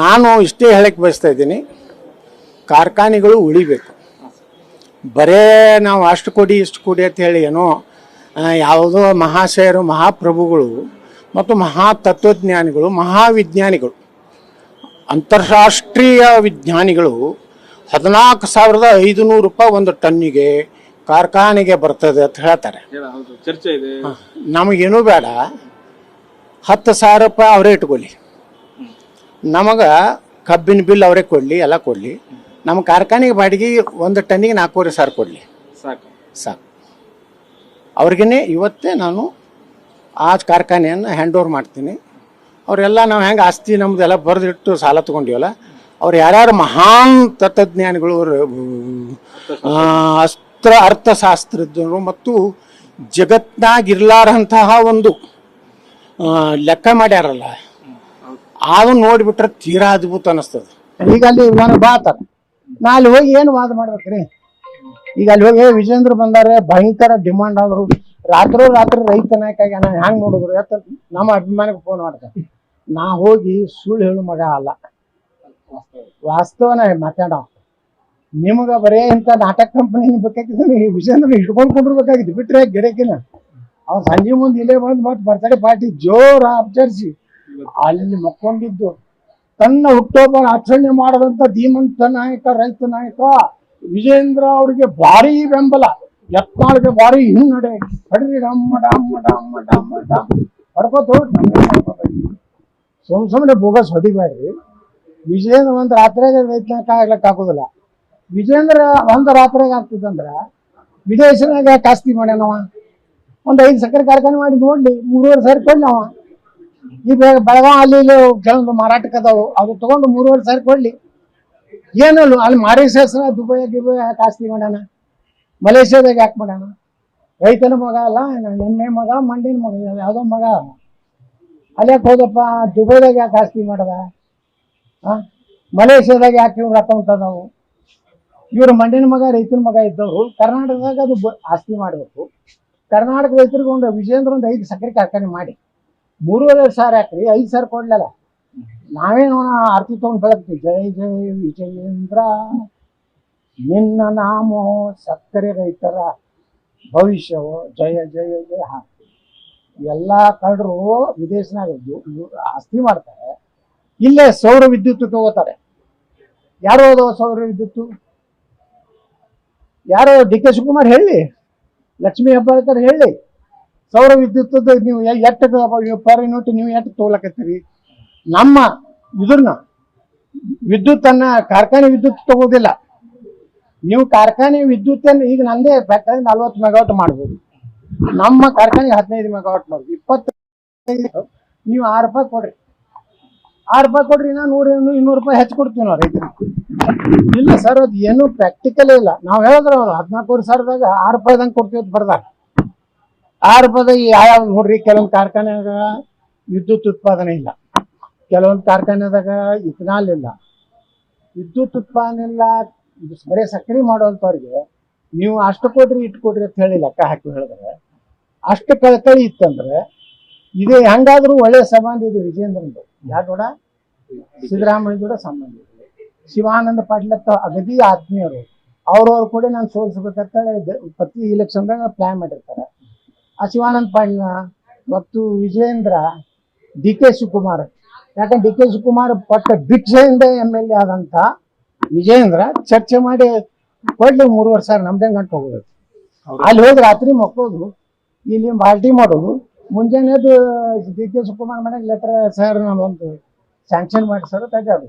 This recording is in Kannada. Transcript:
ನಾನು ಇಷ್ಟೇ ಹೇಳಕ್ಕೆ ಬಯಸ್ತಾ ಇದ್ದೀನಿ ಕಾರ್ಖಾನೆಗಳು ಉಳಿಬೇಕು. ಬರೇ ನಾವು ಅಷ್ಟು ಕೊಡಿ ಇಷ್ಟು ಕೊಡಿ ಅಂತ ಹೇಳಿ ಏನೋ ಯಾವುದೋ ಮಹಾಶಯರು ಮಹಾಪ್ರಭುಗಳು ಮತ್ತು ಮಹಾ ತತ್ವಜ್ಞಾನಿಗಳು ಮಹಾವಿಜ್ಞಾನಿಗಳು ಅಂತಾರಾಷ್ಟ್ರೀಯ ವಿಜ್ಞಾನಿಗಳು ಹದಿನಾಲ್ಕು ಸಾವಿರದ ಐದುನೂರು ರೂಪಾಯಿ ಒಂದು ಟನ್ನಿಗೆ ಕಾರ್ಖಾನೆಗೆ ಬರ್ತದೆ ಅಂತ ಹೇಳ್ತಾರೆ. ನಮಗೇನೂ ಬೇಡ. ಹತ್ತು ಸಾವಿರ ರೂಪಾಯಿ ಅವರೇ ಇಟ್ಕೊಳ್ಳಿ. ನಮಗೆ ಕಬ್ಬಿನ ಬಿಲ್ ಅವರೇ ಕೊಡಲಿ ಎಲ್ಲ ಕೊಡಲಿ. ನಮ್ಮ ಕಾರ್ಖಾನೆಗೆ ಬಾಡಿಗೆ ಒಂದು ಟನ್ನಿಗೆ ನಾಲ್ಕೂವರೆ ಸಾವಿರ ಕೊಡಲಿ. ಸಾಕು. ಸಾಕು. ಅವ್ರಿಗೇ ಇವತ್ತೇ ನಾನು ಆ ಕಾರ್ಖಾನೆಯನ್ನು ಹ್ಯಾಂಡ್ ಓವರ್ ಮಾಡ್ತೀನಿ. ಅವರೆಲ್ಲ ನಾವು ಹೆಂಗೆ ಆಸ್ತಿ ನಮ್ಮದೆಲ್ಲ ಬರೆದಿಟ್ಟು ಸಾಲ ತೊಗೊಂಡಿವಲ್ಲ ಅವ್ರು ಯಾರ್ಯಾರು ಮಹಾನ್ ತತ್ವಜ್ಞಾನಿಗಳು ಅಸ್ತ್ರ ಅರ್ಥಶಾಸ್ತ್ರಜ್ಞರು ಮತ್ತು ಜಗತ್ನಾಗಿರ್ಲಾರಂತಹ ಒಂದು ಲೆಕ್ಕ ಮಾಡ್ಯಾರಲ್ಲ ಅದನ್ನ ನೋಡಿಬಿಟ್ರೆ ತೀರಾ ಅದ್ಭುತ ಅನಿಸ್ತದೆ. ಈಗ ಅಲ್ಲಿ ನಾನು ಬಾತಾರ ನಾ ಅಲ್ಲಿ ಹೋಗಿ ಏನು ವಾದ ಮಾಡ್ಬೇಕ್ರಿ? ಈಗ ಅಲ್ಲಿ ಹೋಗಿ "ಏ, ವಿಜೇಂದ್ರ ಬಂದಾರೆ ಭಯಂಕರ ಡಿಮಾಂಡ್ ಆದ್ರು. ರಾತ್ರಿ ರಾತ್ರಿ ರೈತ ನಾಯಕಾಗಿ ನಾನು ಹ್ಯಾಂಗ್ ನೋಡಿದ್ರು? ಯಾತ ನಮ್ಮ ಅಭಿಮಾನಿಗೆ ಫೋನ್ ಮಾಡ್ತಾರೆ ನಾ ಹೋಗಿ ಸುಳ್ಳು ಹೇಳು ಮಗ ಅಲ್ಲ. ವಾಸ್ತವನ ಮಾತಾಡ. ನಿಮಗ ಬರೇ ಇಂಥ ನಾಟಕ ಕಂಪನಿ ಬೇಕಾಗಿದ್ದು ಈ ವಿಜೇಂದ್ರ ಹಿಡ್ಕೊಂಡು ಕೊಂಡಿರ್ಬೇಕಾಗಿತ್ತು ಬಿಟ್ರೆ ಗಿಡಕಿನ ಅವ್ರು ಸಂಜೆ ಮುಂದೆ ಇಲ್ಲೇ ಬಂದು ಮತ್ತೆ ಬರ್ತಡೇ ಪಾರ್ಟಿ ಜೋರ ಆಚರಿಸಿ. ಅಲ್ಲಿ ಮಕ್ಕೊಂಡಿದ್ದು. ತನ್ನ ಹುಟ್ಟುಹಬ್ಬ ಆಚರಣೆ ಮಾಡದಂತ ಧೀಮಂತ ನಾಯಕ, ರೈತ ನಾಯಕ ವಿಜೇಂದ್ರ ಅವರಿಗೆ ಭಾರಿ ಬೆಂಬಲ. ಯತ್ನಾಳ್ಗೆ ಭಾರಿ ಹಿನ್ನಡೆ. ಹೊಡ್ರಿ ಡಮ್ಮ ಡಮ್ಮ ಡಮ್ಮ ಡಮ್ಮ ಡಮ್ ಹೊಡ್ಕೋತ ಸುಮ್ ಸುಮ್ಮನೆ ಬೋಗಸ್ ಹೊಡಿಬೇಡ್ರಿ. ವಿಜೇಂದ್ರ ಒಂದು ರಾತ್ರಿಯಾಗ ರೈತ ನಾಯಕ ಆಗ್ಲಿಕ್ಕೆ ಆಗೋದಿಲ್ಲ. ವಿಜೇಂದ್ರ ಒಂದು ರಾತ್ರಿಯಾಗ ಆಗ್ತಿದ್ದಂದ್ರೆ ವಿದೇಶನಾಗ ಕಾಸ್ತಿ ಮಾಡ್ಯಾನವ. ಒಂದು ಐದು ಸಕ್ಕರೆ ಕಾರ್ಖಾನೆ ಮಾಡಿ ನೋಡ್ಲಿ, ಮೂರುವರೆ ಸಾವಿರ ಕೊಡ್ಲಿ ಅವ. ಈ ಬೇಗ ಬೆಳಗಾವ್ ಅಲ್ಲಿ ಇಲ್ಲಿ ಕೆಲವೊಂದು ಮಾರಾಟಕ್ಕೆ ಅದಾವು ಅದು ತಗೊಂಡು ಮೂರುವರೆ ಸಾವಿರ ಕೊಡ್ಲಿ. ಏನಲ್ಲ, ಅಲ್ಲಿ ಮಾರಿಷಸ್ ದುಬೈ ಕಾಸ್ತಿ ಆಸ್ತಿ ಮಾಡ್ಯಾನ ಮಲೇಷ್ಯಾದಾಗ ಯಾಕೆ ಮಾಡೋಣ ರೈತನ ಮಗ ಅಲ್ಲ, ಎಮ್ಮೆ ಮಗ ಮಂಡಿನ ಮಗ, ಯಾವುದೋ ಮಗ. ಅಲ್ಲ ಯಾಕೆ ಹೋದಪ್ಪ? ದುಬೈದಾಗ ಯಾಕೆ ಆಸ್ತಿ ಮಾಡದ? ಮಲೇಷ್ಯಾದಾಗ ಯಾಕೆ ಇವ್ರ ಅಕೌಂಟ್ ಅದಾವು ಇವರು ಮಂಡಿನ ಮಗ, ರೈತನ ಮಗ ಇದ್ದವರು. ಕರ್ನಾಟಕದಾಗ ಅದು ಆಸ್ತಿ ಮಾಡಬೇಕು. ಕರ್ನಾಟಕ ರೈತರಿಗೆ ಒಂದು ವಿಜೇಂದ್ರ ಒಂದು ಐದು ಸಕ್ಕರೆ ಕಾರ್ಖಾನೆ ಮಾಡಿ. ಮೂರುವರೆ ಸಾವಿರ ಹಾಕ್ರಿ, ಐದು ಸಾವಿರ ಕೊಡ್ಲಲ್ಲ. ನಾವೇನು ಆರ್ತಿ ತಗೊಂಡು ಬೆಳಗ್ತೀವಿ. ಜೈ ಜೈ ವಿಜಯೇಂದ್ರ. ನಿನ್ನ ನಾಮೋ ಸಕ್ಕರೆ ರೈತರ ಭವಿಷ್ಯವೋ, ಜಯ ಜಯ ಜಯ ಹಾಕ್ತೀವಿ. ಎಲ್ಲ ಕಳ್ಳರು ವಿದೇಶನಾಗ ಆಸ್ತಿ ಮಾಡ್ತಾರೆ. ಇಲ್ಲೇ ಸೌರ ವಿದ್ಯುತ್ ತಗೋತಾರೆ ಯಾರು ಅದಾವ ಸೌರ ವಿದ್ಯುತ್ ಯಾರೋ ಡಿ ಕೆ ಶಿವಕುಮಾರ್ ಹೇಳಿ? ಲಕ್ಷ್ಮೀ ಹೆಬ್ಬಾಳ್ಕರ್ ಹೇಳಿ? ಸೌರ ವಿದ್ಯುತ್ ನೀವು ಎಟ್ಟ ಪರ್ ಯೂನಿಟ್ ನೀವು ಎಷ್ಟು ತಗೊಳಕತ್ತೀರಿ? ನಮ್ಮ ಇದ್ರನ್ನ ವಿದ್ಯುತ್ ಅನ್ನ ಕಾರ್ಖಾನೆ ವಿದ್ಯುತ್ ತಗೋದಿಲ್ಲ. ನೀವು ಕಾರ್ಖಾನೆ ವಿದ್ಯುತ್ ಈಗ ನಂದೇ ಫ್ಯಾಕ್ಟರಿ ನಲ್ವತ್ತು ಮೆಗಾವಾಟ್ ಮಾಡ್ಬೋದು. ನಮ್ಮ ಕಾರ್ಖಾನೆ ಹದಿನೈದು ಮೆಗಾವಾಟ್ ಮಾಡ್ಬೋದು. ಇಪ್ಪತ್ತೈದು ನೀವು ಆರು ರೂಪಾಯಿ ಕೊಡ್ರಿ. ಆರು ರೂಪಾಯಿ ಕೊಡ್ರಿ ನಾ ನೂರ ಇನ್ನೂರು ರೂಪಾಯಿ ಹೆಚ್ಚು ಕೊಡ್ತೀವಿ ನಾವು ರೈತರಿಗೆ. ಇಲ್ಲ ಸರ್, ಅದು ಏನು ಪ್ರಾಕ್ಟಿಕಲೇ ಇಲ್ಲ. ನಾವು ಹೇಳಿದ್ರೆ ಅವ್ರು ಹದಿನಾಲ್ಕೂವರೆ ಸಾವಿರದಾಗ ಆರು ರೂಪಾಯಿದಂಗೆ ಕೊಡ್ತೀವಿ ಅಂತ ಬರ್ದಾರ. ಆರು ಪದ ಯಾವ ನೋಡ್ರಿ, ಕೆಲವೊಂದು ಕಾರ್ಖಾನೆಯಾಗ ವಿದ್ಯುತ್ ಉತ್ಪಾದನೆ ಇಲ್ಲ. ಕೆಲವೊಂದು ಕಾರ್ಖಾನೆದಾಗ ಇಥನಾಲ್ ಇಲ್ಲ. ವಿದ್ಯುತ್ ಉತ್ಪಾದನೆ ಇಲ್ಲ, ಇದು ಬರೀ ಸಕ್ರಿ ಮಾಡುವಂಥವ್ರಿಗೆ ನೀವು ಅಷ್ಟು ಕೊಡ್ರಿ ಇಟ್ಟು ಕೊಡ್ರಿ ಅಂತ ಹೇಳಿ ಲೆಕ್ಕ ಹಾಕಿ ಹೇಳಿದ್ರೆ, ಅಷ್ಟು ಕಳಕಳಿ ಇತ್ತಂದ್ರೆ, ಇದು ಹೆಂಗಾದ್ರೂ ಒಳ್ಳೆ ಸಂಬಂಧ ಇದೆ ವಿಜೇಂದ್ರಂದು ಯಾರು ಕೂಡ? ಸಿದ್ದರಾಮಯ್ಯ ಕೂಡ ಸಂಬಂಧ ಇದೆ. ಶಿವಾನಂದ ಪಾಟೀಲ್ ಅಗದಿ ಆತ್ಮೀಯರು. ಅವ್ರವ್ರು ಕೂಡ ನಾನು ಸೋಲಿಸ್ಬೇಕಂತೇಳಿ ಪ್ರತಿ ಇಲೆಕ್ಷನ್ದಾಗ ಪ್ಲಾನ್ ಮಾಡಿರ್ತಾರೆ. ಆ ಶಿವಾನಂದ ಪಾಟೀಲ್ ಮತ್ತು ವಿಜಯೇಂದ್ರ ಡಿ ಕೆ ಶಿವಕುಮಾರ್. ಯಾಕಂದ್ರೆ ಡಿ ಕೆ ಶಿವಕುಮಾರ್ ಪಟ್ಟ ಭಿಕ್ಷೆಯಿಂದ ಎಂ ಎಲ್ ಎ ಆದಂತ ವಿಜಯೇಂದ್ರ ಚರ್ಚೆ ಮಾಡಿ ಕೊಡ್ಲಿ ಮೂರು ವರ್ಷ ನಮ್ದೇ ಗಂಟು ಹೋಗೋದು. ಅಲ್ಲಿ ಹೋಗಿ ರಾತ್ರಿ ಮಕ್ಕೋದು ಇಲ್ಲಿ ಪಾರ್ಟಿ ಮಾಡೋದು. ಮುಂಜಾನೆದು ಡಿ ಕೆ ಶಿವಕುಮಾರ್ ಮನೆಗೆ ಲೆಟರ್ ಸರ್ ನಾನು ಒಂದು ಸ್ಯಾಂಕ್ಷನ್ ಮಾಡಿ ಸರ್ ತೆಗೆದು